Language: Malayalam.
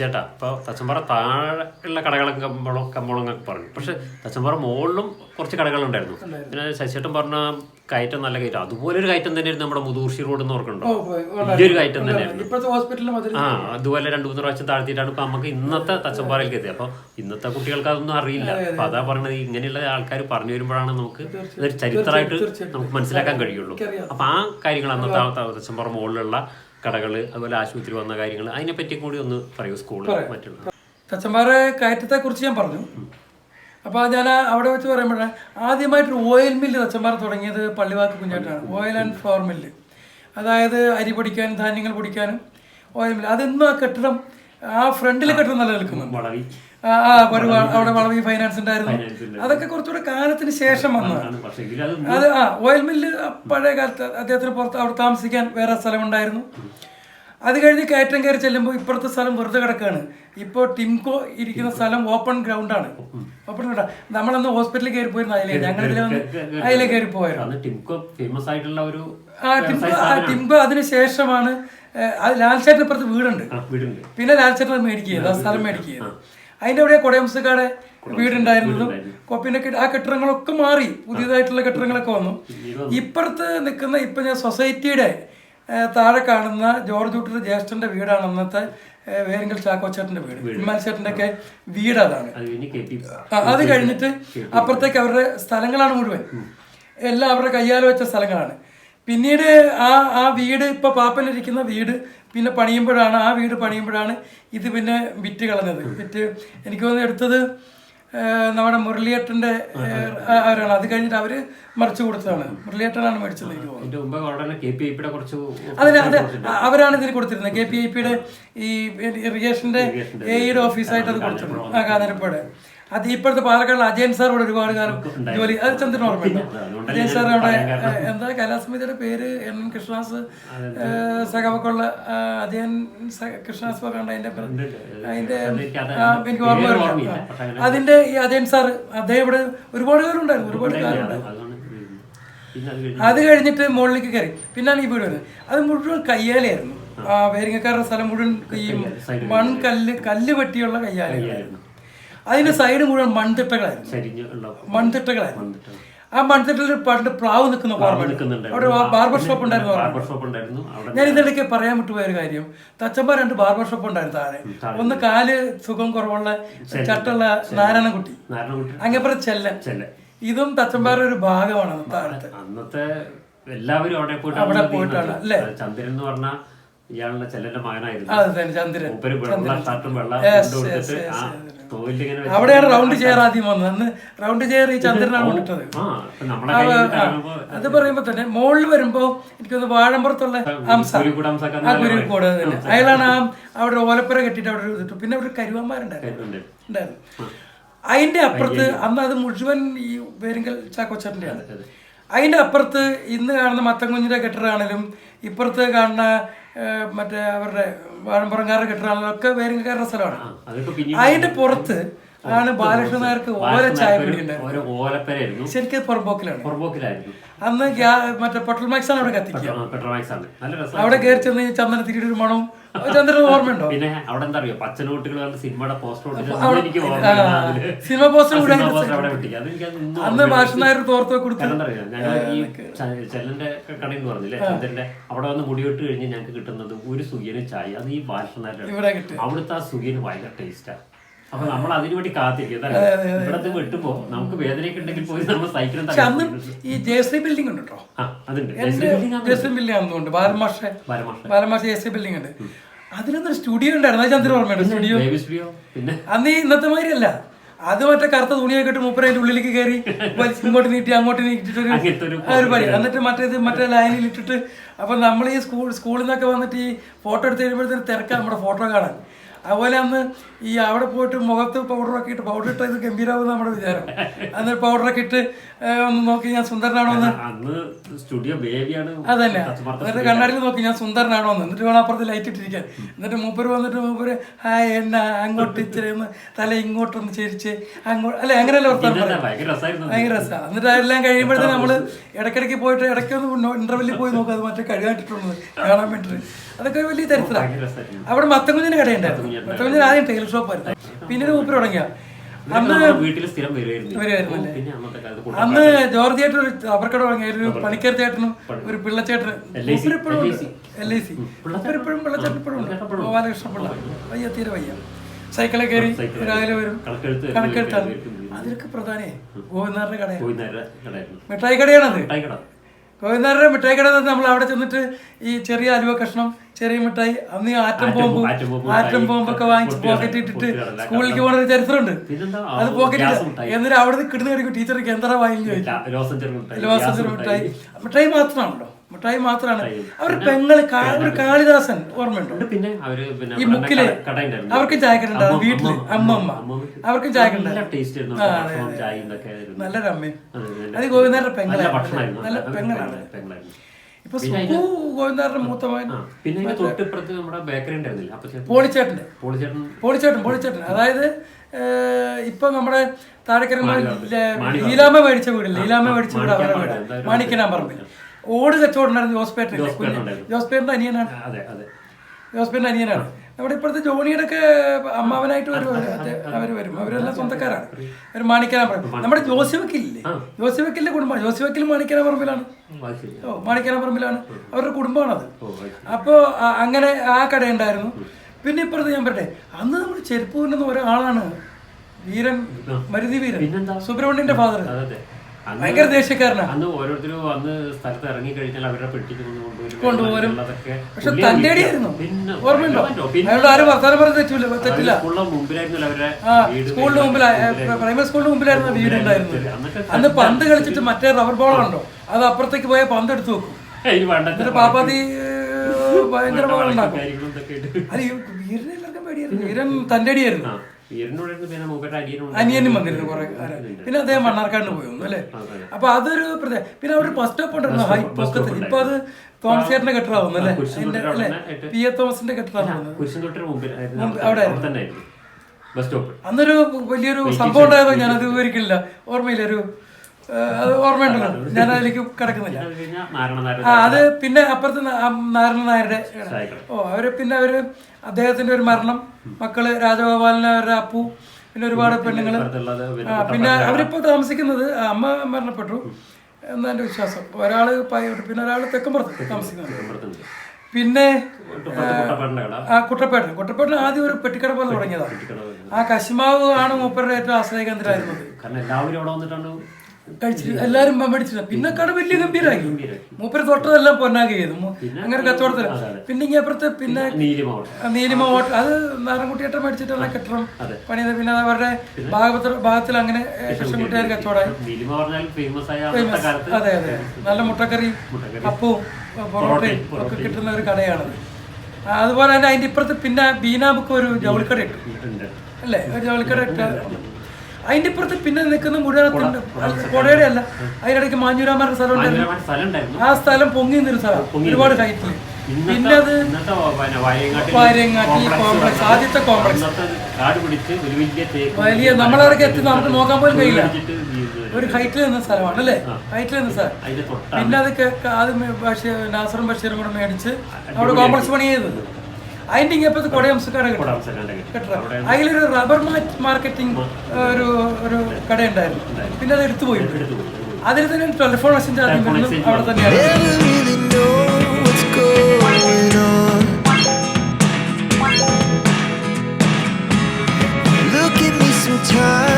ചേട്ടാ ഇപ്പോൾ തച്ചമ്പാറ താഴെ ഉള്ള കടകളൊക്കെ കമ്പോളം കമ്പോളം എന്നൊക്കെ പറഞ്ഞു. പക്ഷെ തച്ചമ്പാറ മുകളിലും കുറച്ച് കടകളുണ്ടായിരുന്നു. പിന്നെ ശശിയേട്ടൻ പറഞ്ഞ കയറ്റം നല്ല കയറ്റം. അതുപോലെ ഒരു കയറ്റം തന്നെയായിരുന്നു നമ്മുടെ മുതൂർശി റോഡ് എന്ന് ഓർക്കുന്നുണ്ടോ വലിയൊരു കയറ്റം തന്നെയായിരുന്നു. ആ അതുപോലെ രണ്ടു മൂന്ന് പ്രാവശ്യം താഴ്ത്തിയിട്ടാണ് ഇപ്പൊ നമുക്ക് ഇന്നത്തെ തച്ചമ്പാറയിലേക്ക് എത്തിയത്. അപ്പൊ ഇന്നത്തെ കുട്ടികൾക്ക് അതൊന്നും അറിയില്ല. അപ്പൊ അതാ പറഞ്ഞത് ഇങ്ങനെയുള്ള ആൾക്കാർ പറഞ്ഞു വരുമ്പോഴാണ് നമുക്ക് ഇതൊരു ചരിത്രമായിട്ട് നമുക്ക് മനസ്സിലാക്കാൻ കഴിയുള്ളൂ. അപ്പൊ ആ കാര്യങ്ങൾ അന്നത്തെ തച്ചമ്പാറ മുകളിലുള്ള കടകൾ അതുപോലെ ആശുപത്രി വന്ന കാര്യങ്ങൾ അതിനെ പറ്റി കൂടി ഒന്ന് പറയൂ സ്കൂൾ മറ്റുള്ള. ചച്ചന്മാരെ കയറ്റത്തെ കുറിച്ച് ഞാൻ പറഞ്ഞു. അപ്പോൾ ഞാൻ അവിടെ വെച്ച് പറയുമ്പോഴേ ആദ്യമായിട്ട് ഓയിൽ മില്ല് ചച്ചന്മാർ തുടങ്ങിയത് പള്ളിവാക്ക് കുഞ്ഞാട്ടാണ്. ഓയിൽ ആൻഡ് ഫ്ലവർ മില്ല് അതായത് അരി പൊടിക്കാനും ധാന്യങ്ങൾ പൊടിക്കാനും ഓയിൽ മില്ല് അതെന്നും ആ കെട്ടിടം ആ ഫ്രണ്ടിലെ കെട്ടിടം നിലനിൽക്കുന്നുണ്ട്. അവിടെ വളവി ഫൈനാൻസ് ഉണ്ടായിരുന്നു. അതൊക്കെ കുറച്ചുകൂടെ കാലത്തിന് ശേഷം വന്നതാണ്. അത് ആ ഓയിൽ മില്ല് പഴയ കാലത്ത് അദ്ദേഹത്തിന് പുറത്ത് അവിടെ താമസിക്കാൻ വേറെ സ്ഥലമുണ്ടായിരുന്നു. അത് കഴിഞ്ഞ് കയറ്റം കയറി ചെല്ലുമ്പോൾ ഇപ്പുറത്തെ സ്ഥലം വെറുതെ കിടക്കുകയാണ് ഇപ്പോൾ ടിംകോ ഇരിക്കുന്ന സ്ഥലം ഓപ്പൺ ഗ്രൗണ്ടാണ് ഓപ്പൺ ഗ്രൗണ്ടാണ് നമ്മളന്ന് ഹോസ്പിറ്റലിൽ കയറി പോയിരുന്നു അതിലേ ഞങ്ങൾ ഇതിലെ വന്ന് അതിലേ കയറി പോയായിരുന്നു. ടിംകോ ഫേമസ് ആയിട്ടുള്ള ഒരു ആ ടിംകോ ആ ടിംകോ അതിന് ശേഷമാണ് ലാൽ അത് ലാൽചേട്ടൻ ഇപ്പുറത്ത് വീടുണ്ട്. പിന്നെ ലാൽ ചേട്ടൻ മേടിക്കുക സ്ഥലം മേടിക്കുകയത് അതിന്റെ അവിടെ കൊടയംസക്കാടെ വീടുണ്ടായിരുന്നതും പിന്നെ ആ കെട്ടിടങ്ങളൊക്കെ മാറി പുതിയതായിട്ടുള്ള കെട്ടിടങ്ങളൊക്കെ വന്നു. ഇപ്പുറത്ത് നിൽക്കുന്ന ഇപ്പൊ ഞാൻ സൊസൈറ്റിയുടെ താഴെ കാണുന്ന ജോർജ് ഊട്ടർ ജ്യേഷ്ഠന്റെ വീടാണ് അന്നത്തെ വേരിങ്കൽ ചാക്കോച്ചേട്ടന്റെ വീട്. ഇമ്മാൻ ചേട്ടന്റെ ഒക്കെ വീട് അതാണ്. അത് കഴിഞ്ഞിട്ട് അപ്പുറത്തേക്ക് അവരുടെ സ്ഥലങ്ങളാണ് മുഴുവൻ. എല്ലാം അവരുടെ കയ്യാൽ വെച്ച സ്ഥലങ്ങളാണ്. പിന്നീട് ആ ആ വീട് ഇപ്പൊ പാപ്പനിരിക്കുന്ന വീട് പിന്നെ പണിയുമ്പോഴാണ് ആ വീട് പണിയുമ്പോഴാണ് ഇത് പിന്നെ വിറ്റ് കളഞ്ഞത്. വിറ്റ് എനിക്ക് തോന്നുന്നു എടുത്തത് നമ്മുടെ മുരളിയേട്ടന്റെ അവരാണ്. അത് കഴിഞ്ഞിട്ട് അവർ മറിച്ചു കൊടുത്തതാണ്. മുരളിയേട്ടനാണ് മേടിച്ചത് അതിന് അത് അവരാണ് ഇതിന് കൊടുത്തിരുന്നത്. കെ പി ഐ പിയുടെ ഈ ഇറിഗേഷന്റെ എയുടെ ഓഫീസായിട്ട് അത് കൊടുത്തിരുന്നു ആ കാഞ്ഞിരപ്പാട്. അത് ഇപ്പോഴത്തെ പാലക്കാട് അജയൻ സാർ ഇവിടെ ഒരുപാട് കാലം ജോലി. അത് ചന്ദ്രൻ ഓർമ്മയുണ്ട്? അജയൻ സാർ അവിടെ എന്താ കലാസമിതിയുടെ പേര്? എൻ എൻ കൃഷ്ണദാസ് ഏഹ്, സഖാവൊക്കെയുള്ള ആ, അജയൻ കൃഷ്ണാസ് കൃഷ്ണദാസ് ഉണ്ട് അതിന്റെ. അതിന്റെ എനിക്ക് ഓർമ്മ വരില്ല. അതിന്റെ ഈ അജയൻ സാർ അദ്ദേഹം ഇവിടെ ഒരുപാട് കാലം ഉണ്ടായിരുന്നു ഒരുപാട് കാലം. ഉണ്ടായിരുന്നു അത് കഴിഞ്ഞ്. അത് കഴിഞ്ഞിട്ട് മുകളിലേക്ക് കയറി. പിന്നാണ് ഈ വീട് വരുന്നത്. അത് മുഴുവൻ കയ്യാലയായിരുന്നു. ആ വേരിങ്ങക്കാരുടെ സ്ഥലം മുഴുവൻ ഈ മൺകല്ല് കല്ല് വെട്ടിയുള്ള കയ്യാലയായിരുന്നു. അതിന്റെ സൈഡ് മുഴുവൻ മൺതിട്ടകളായിരുന്നു. മൺതിട്ടകളായിരുന്നു. ആ മൺതിട്ടയിൽ പണ്ട് പ്രാവ് നിൽക്കുന്ന അവിടെ ബാർബർ ഷോപ്പ് ഉണ്ടായിരുന്നു ഞാൻ ഇതിനിടയ്ക്ക് പറയാൻ വിട്ടുപോയ ഒരു കാര്യം. തച്ചമ്മ രണ്ട് ബാർബർ ഷോപ്പ് ഉണ്ടായിരുന്നു താഴെ. ഒന്ന് കാൽ സുഖം കുറവുള്ള ചട്ടുള്ള നാരായണൻകുട്ടി. അങ്ങനെ ചെല്ല ഇതും തച്ചമ്പാറ ഒരു ഭാഗമാണ് താഴത്തെ. അന്നത്തെ എല്ലാവരും അവിടെ പോയിട്ട് അവിടെ പോയിട്ടാണ്, അല്ലേ? ചന്ദ്രൻ എന്ന് പറഞ്ഞ ഇയാളുടെ ചെല്ലന്റെ മകനായിരുന്നു. ചന്ദ്രൻ. വെള്ള ഷർട്ടും വെള്ള അവിടെയാണ് റൗണ്ട് ചെയർ ആദ്യം വന്നത്. അന്ന് റൗണ്ട് ചെയർ ഈ ചന്ദ്രനാണ് കൊണ്ടിട്ടത് നമ്മളെ അത് പറയുമ്പോ തന്നെ മുകളിൽ വരുമ്പോ എനിക്കൊന്ന് വാഴമ്പുറത്തുള്ള ഹംസ. ആ തന്നെ. അയാളാണ് ആ അവിടെ ഓലപ്പുര കെട്ടിട്ട് അവിടെ ഇട്ടു ഇതിട്ടു. പിന്നെ അവിടെ കരുവന്മാരുണ്ടായിരുന്നു. ഉണ്ട്. ഉണ്ടായിരുന്നു. അതിന്റെ അപ്പുറത്ത് അന്ന് അത് മുഴുവൻ ഈ വേരുങ്കൽ ചാക്കോച്ചറിന്റെ ആണ് അതിന്റെ അപ്പുറത്ത് ഇന്ന് കാണുന്ന മത്തൻകുഞ്ഞിന്റെ കെട്ടിടമാണെങ്കിലും ഇപ്പുറത്ത് കാണുന്ന മറ്റേ അവരുടെ വാഴമ്പുറങ്കാരുടെ കെട്ടിടങ്ങളൊക്കെ ഒക്കെ വേരിങ്കൽക്കാരുടെ സ്ഥലമാണ്. അതിന്റെ പുറത്ത് ആണ് ബാലകൃഷ്ണൻ നായർക്ക് ഓല ഓരോ ഓലപ്പരായിരുന്നു ശരിക്കും അത് പുറമ്പോക്കിലാണ്. പുറമ്പോക്കിലായിരുന്നു. അന്ന് മറ്റേ പെട്രോൾ മാക്സ് ആണ് അവിടെ കത്തിക്കുക. ആണ്. നല്ല രസം അവിടെ കയറി ചെന്ന് ചന്ദനത്തിരിയുടെ ചന്ദന തിരിയുടെ ഒരു മണവും ചന്ദ്രൻ ഓർമ്മയുണ്ടോ? പിന്നെ അവിടെ എന്താ അറിയോ? സിനിമയുടെ പോസ്റ്റർ എനിക്ക് സിനിമ പോസ്റ്റർ കൂടെ അന്ന് ഭാഷ നായർ തോർത്ത് കൊടുത്തു ഞങ്ങൾ ഈ ചെല്ലന്റെ കടയിൽ പറഞ്ഞില്ലേ? ചന്ദ്രന്റെ അവിടെ വന്ന് മുടിവിട്ട് കഴിഞ്ഞ് ഞങ്ങൾക്ക് കിട്ടുന്നത് ഒരു സുഖിയന് ചായ. അത് ഈ കിട്ടി. അവിടുത്തെ ആ സുഖിയന് ഭയങ്കര ടേസ്റ്റാ അപ്പൊ നമ്മൾ അതിനു വേണ്ടി കാത്തിരിക്കും. ഇവിടത്തെ വെട്ടുമ്പോ നമുക്ക് വേദനയൊക്കെ ഉണ്ടെങ്കിൽ പോയി നമ്മൾ സൈക്കിളും അന്ന് ഈ ജെ സി ബിൽഡിംഗ് ഉണ്ട് കേട്ടോ. ആ അതുണ്ട്. ജെ ബിൽഡിംഗ് ആണെന്നുണ്ട് ബാലമാഷ. ബാലമാഷ. ജെ സി ബിൽഡിംഗ് ഉണ്ട്. അതിലൊന്നൊരു സ്റ്റുഡിയോ ഉണ്ടായിരുന്നു. ചന്ദ്ര ഓർമ്മയുണ്ട്. സ്റ്റുഡിയോ. സ്റ്റുഡിയോ? അന്ന് ഈ ഇന്നത്തെ മാതിരി അല്ല അത് മറ്റേ കറുത്ത തുണിയൊക്കെ ഇട്ട് മൂപ്പര അതിന്റെ ഉള്ളിലേക്ക് കയറി ഇങ്ങോട്ട് നീട്ടി അങ്ങോട്ട് നീട്ടിട്ടൊരു ഒരു പരിപാടി എന്നിട്ട് മറ്റേത് മറ്റേ ലൈനിൽ ഇട്ടിട്ട് അപ്പൊ നമ്മൾ ഈ സ്കൂൾ സ്കൂളിൽ നിന്നൊക്കെ വന്നിട്ട് ഈ ഫോട്ടോ എടുത്ത് കഴിയുമ്പോഴത്തേക്ക് തിരക്കാം. നമ്മുടെ ഫോട്ടോ കാണാൻ. അതുപോലെ അന്ന് ഈ അവിടെ പോയിട്ട് മുഖത്ത് പൗഡറൊക്കെ ഇട്ട് പൗഡർ ഇട്ട് ഇത് ഗംഭീരാവുന്ന നമ്മുടെ വിചാരം. അന്ന് പൗഡറൊക്കെ ഇട്ട് ഒന്ന് നോക്കി ഞാൻ സുന്ദരനാണോ എന്ന്. സ്റ്റുഡിയോ ബേബിയാണ് അതന്നെ എന്നിട്ട് കണ്ണാടിയിൽ നോക്കി ഞാൻ സുന്ദരനാണോ എന്ന്. എന്നിട്ട് വേണം അപ്പുറത്ത് ലൈറ്റ് ഇട്ടിരിക്കാൻ. എന്നിട്ട് മൂപ്പര് വന്നിട്ട് മൂപ്പര് ഹായ് എന്നാ അങ്ങോട്ട് ഇച്ചിരി ഒന്ന് തല ഇങ്ങോട്ടൊന്ന് ചേരിച്ച് അങ്ങോട്ട് അല്ലെ അങ്ങനെയല്ല ഭയങ്കര രസമാണ് എന്നിട്ട് അതെല്ലാം കഴിയുമ്പോഴത്തേക്ക് നമ്മൾ ഇടയ്ക്കിടയ്ക്ക് പോയിട്ട് ഇടയ്ക്കൊന്ന് ഇന്റർവെല്ലിൽ പോയി നോക്കുക അത് മറ്റേ കഴിയാട്ടിട്ടുള്ളത് കാണാൻ വേണ്ടിട്ട്. അതൊക്കെ ഒരു വലിയ ചരിത്രമാണ്. അവിടെ മത്തങ്കുഞ്ഞിന് കടയുണ്ടായിരുന്നു മത്തങ്കുഞ്ഞിന് ആദ്യം ടൈലർ ഷോപ്പായിരുന്നു പിന്നീട് മൂപ്പർ തുടങ്ങിയ. അന്ന് വരുമായിരുന്നു പിന്നെ അന്ന് ജോർജ് ചേട്ടൻ ഒരു അവർക്കട തുടങ്ങിയ ഒരു പണിക്കർ ചേട്ടനും ഒരു പിള്ളച്ചേട്ടനും. ഇപ്പോഴും എൽ ഐ സി. ഇപ്പോഴും പിള്ളച്ചേട്ടൻ ഇപ്പോഴും ഉണ്ട്. ഗോപാലകൃഷ്ണ പിള്ള. വയ്യ തീരെ വയ്യ. സൈക്കിളെ കയറി രാവിലെ വരും. കണക്കെടുത്ത് കണക്കെടുത്താണ്. അതിലൊക്കെ പ്രധാനേ. ഗോവിന്ദാറിന്റെ കടയാണ്. മിഠായി കടയാണത്. ഗോവിന്ദാരുടെ മിഠായി കട നമ്മൾ അവിടെ ചെന്നിട്ട് ഈ ചെറിയ അലുവ കഷ്ണം ചെറിയ മിഠായി അന്ന് ഈ ആറ്റം ബോംബ് ആറ്റം ബോംബൊക്കെ വാങ്ങിച്ച് പോക്കറ്റ് ഇട്ടിട്ട് സ്കൂളിലേക്ക് പോകുന്ന ഒരു ചരിത്രമുണ്ട്. അത് പോക്കറ്റ് എന്നിട്ട് അവിടെ നിന്ന് കിടന്ന് കഴിക്കും ടീച്ചർക്ക് എന്താ വാങ്ങി ചോദിച്ചു ല- ലോസം ചെറു മിഠായി. ലോസസ് ഗ്യാസ് മിഠായി. മിഠായി മാത്രമാണല്ലോ. മിഠായി മാത്രമാണ് അവർ പെങ്ങൾ ഒരു കാളിദാസൻ ഓർമ്മയുണ്ടോ? പിന്നെ അവർ ഈ ബുക്കിൽ. അവർക്ക് ചായക്കട ഉണ്ടാവും വീട്ടിൽ അമ്മ- അമ്മമ്മ അവർക്ക് ചായക്കട നല്ല അമ്മയും അതെ, അത്. ഗോവിന്ദാരുടെ നല്ല പെങ്ങളാണ് നല്ല പെങ്ങളായിരുന്നു. ഇപ്പൊ സുഖു ഗോവിന്ദാരുടെ മൂത്ത മകൻ. ആ, പിന്നെ അതിന്റെ തൊട്ടിപ്പുറത്ത് നമ്മുടെ ബേക്കറി ഉണ്ടായിരുന്നില്ല. അപ്പൊ ചേട്ടൻ പോളിച്ചേട്ടന്റെ പോളിച്ചേട്ടൻ പോളിച്ചേട്ടൻ പോളിച്ചേട്ടൻ. അതായത് ഇപ്പൊ നമ്മുടെ താഴെക്കര ലീലാമ്മ മേടിച്ച വീടില്ല ലീലാമ്മ മേടിച്ച വീട് അവരുടെ വീട്. എന്തായാലും മാണിക്കനാമ്പറമ്പിൽ. ഓട് കച്ചവടം ഉണ്ടായിരുന്നു. ജോസ്പേട്ടൻ. അനിയനാണ്. അതെ അതെ. അനിയനാണ്. നമ്മുടെ ഇപ്പോഴത്തെ ജോണിയുടെ ഒക്കെ അമ്മാവനായിട്ട് വരും അവർ വരും. അവരെല്ലാം സ്വന്തക്കാരാണ്. അവർ മാണിക്കനാമ്പറമ്പ് നമ്മുടെ ജോസി ജോസിവക്കിലെ ജോസി ജോസിവക്കിൽ മാണിക്കനാമ്പറമ്പിലാണ് ഓ, അത് പറമ്പിലാണ് അവരുടെ കുടുംബമാണത്. അപ്പോൾ അങ്ങനെ ആ കട ഉണ്ടായിരുന്നു പിന്നെ ഇപ്പുറത്ത് ഞാൻ പറയട്ടെ. അന്ന് നമ്മൾ ചെരുപ്പൂരിൽ നിന്ന് ഒരാളാണ്. വീരൻ മരുതി വീരൻ? സുബ്രഹ്മണ്യന്റെ ഫാദർ ഭയങ്കര ദേഷ്യക്കാരനാണ് അന്ന് ഓരോരുത്തരും അന്ന് സ്ഥലത്ത് ഇറങ്ങി കഴിഞ്ഞാൽ അവരുടെ പെട്ടിക്ക് കൊണ്ടുപോകും കൊണ്ടുപോരും. പക്ഷെ തന്റെ. അടിയായിരുന്നു ഓർമ്മയുണ്ടോ? അയാളോട് ആരും വർത്താനം പറഞ്ഞ് തെറ്റില്ല തെറ്റില്ല. സ്കൂളിന് മുമ്പിൽ പ്രൈമറി സ്കൂളിന്റെ മുമ്പിലായിരുന്നു വീട് ഉണ്ടായിരുന്നത്. അന്ന് പന്ത് കളിച്ചിട്ട് മറ്റേ റബ്ബർ ബോൾ ഉണ്ടോ? അത് അപ്പുറത്തേക്ക് പോയ പന്ത് എടുത്തു വെക്കും. പാപ്പാതി എന്നിട്ട് ഭയങ്കര ബോൾ ഉണ്ടാക്കും. അത് വീരനെ എല്ലാവർക്കും പേടിയായിരുന്നു. വീരൻ തന്റെ അടിയായിരുന്നു. അനിയനും വന്നിരുന്നു കുറെ. പിന്നെ അദ്ദേഹം മണ്ണാർക്കാടിന് പോയി വന്നു അല്ലേ? അപ്പൊ അതൊരു പ്രത്യേക പിന്നെ അവിടെ ബസ് സ്റ്റോപ്പ് ഉണ്ടായിരുന്നു ഹൈ പൊക്കത്തിൽ. ഇപ്പൊ അത് തോമസ് ചേട്ടന്റെ കെട്ടിടാവുന്നു അല്ലേ? അല്ലെ? പി എ തോമസിന്റെ കെട്ടിടാവുന്നു അവിടെ അന്നൊരു വലിയൊരു സംഭവം ഉണ്ടായതോ? ഞാൻ അത് വിവരിക്കില്ല. ഓർമ്മയില്ല ഒരു അത് ഓർമ്മയുണ്ടല്ലോ. ഞാൻ അതിലേക്ക് കിടക്കുന്നില്ല. ആ അത് പിന്നെ അപ്പുറത്ത് നാരായണ നായരുടെ ഓ അവർ പിന്നെ അവർ അദ്ദേഹത്തിന്റെ ഒരു മരണം മക്കൾ രാജഗോപാലിന് അവരുടെ അപ്പു പിന്നെ ഒരുപാട് പെണ്ണുങ്ങൾ പിന്നെ അവരിപ്പോ താമസിക്കുന്നത് അമ്മ മരണപ്പെട്ടു എന്നാ എന്റെ വിശ്വാസം. ഒരാൾ പിന്നെ ഒരാൾ തെക്കുംപുറത്ത് താമസിക്കുന്നത്. പിന്നെ ആ കുട്ടപ്പേട്ടൻ. കുട്ടപ്പേട്ടൻ ആദ്യം ഒരു പെട്ടിക്കട പോലെ തുടങ്ങിയതാണ്. ആ കശിമാവ് ആണ് മൂപ്പരുടെ ഏറ്റവും ആശ്രയ കേന്ദ്രമായിരുന്നത് കഴിച്ചിട്ട് എല്ലാരും മേടിച്ചിട്ട് പിന്നെ കട വലിയ ഗംഭീരാക്കി. മൂപ്പര് തൊട്ടതെല്ലാം പൊന്നാക്കി ചെയ്തു. അങ്ങനെ കച്ചവടത്തിൽ. പിന്നെ ഇങ്ങനെ അപ്പുറത്ത് പിന്നെ നീലിമ ഹോട്ടൽ അത്. നാരായണക്കുട്ടിയേട്ടൻ മേടിച്ചിട്ടുള്ള കെട്ടിടം. പണിയത് പിന്നെ അവരുടെ ഭാഗത്തിൽ ഭാഗത്തിൽ അങ്ങനെ കൃഷ്ണൻകുട്ടിയാർ കച്ചവടമായി. അതെ അതെ. നല്ല മുട്ടക്കറി മുട്ടക്കറി. അപ്പവും പൊറോട്ടയും ഒക്കെ കിട്ടുന്ന ഒരു കടയാണ് അതുപോലെ തന്നെ അതിന്റെ ഇപ്പുറത്ത് പിന്നെ ബീനാബുക്ക് ഒരു ജൗളിക്കട ഇട്ടു. അല്ലേ? ഒരു ജൗളിക്കട ഇട്ട അതിന്റെ ഇപ്പുറത്ത് പിന്നെ നിൽക്കുന്ന മുഴുവൻ കൊടയുടെ അല്ല. അതിനിടയ്ക്ക് മാഞ്ഞൂരാമാരുടെ സ്ഥലം ഉണ്ടായിരുന്നു ആ സ്ഥലം പൊങ്ങി നിന്നൊരു സ്ഥലം. ഒരുപാട് ഹൈറ്റ് പിന്നെ അത് വാര്യങ്ങാട്ടി കോംപ്ലക്സ് ആദ്യത്തെ കോംപ്ലക്സ് വലിയ നമ്മളവിടേക്ക് എത്തി നമുക്ക് നോക്കാൻ പോലും കഴിയില്ല. ഒരു ഹൈറ്റിൽ നിന്ന സ്ഥലമാണ് അല്ലേ? ഹൈറ്റിൽ നിന്ന സ്ഥലം. പിന്നെ അത് ആദ്യം അത് ബഷീർ നാസറും ബഷീറും കൂടെ മേടിച്ച് അവിടെ കോംപ്ലക്സ് പണി ചെയ്തത് അതിന്റെ ഇങ്ങനത്തെ കുറെ അംശക്കാരെ അതിലൊരു റബ്ബർ മാർക്കറ്റിംഗ് ഒരു ഒരു കട ഉണ്ടായിരുന്നു. പിന്നെ അത് എടുത്തു പോയി. അതിൽ തന്നെ ടെലിഫോൺ മെസ്സേജ് അവിടെ തന്നെയാണ് time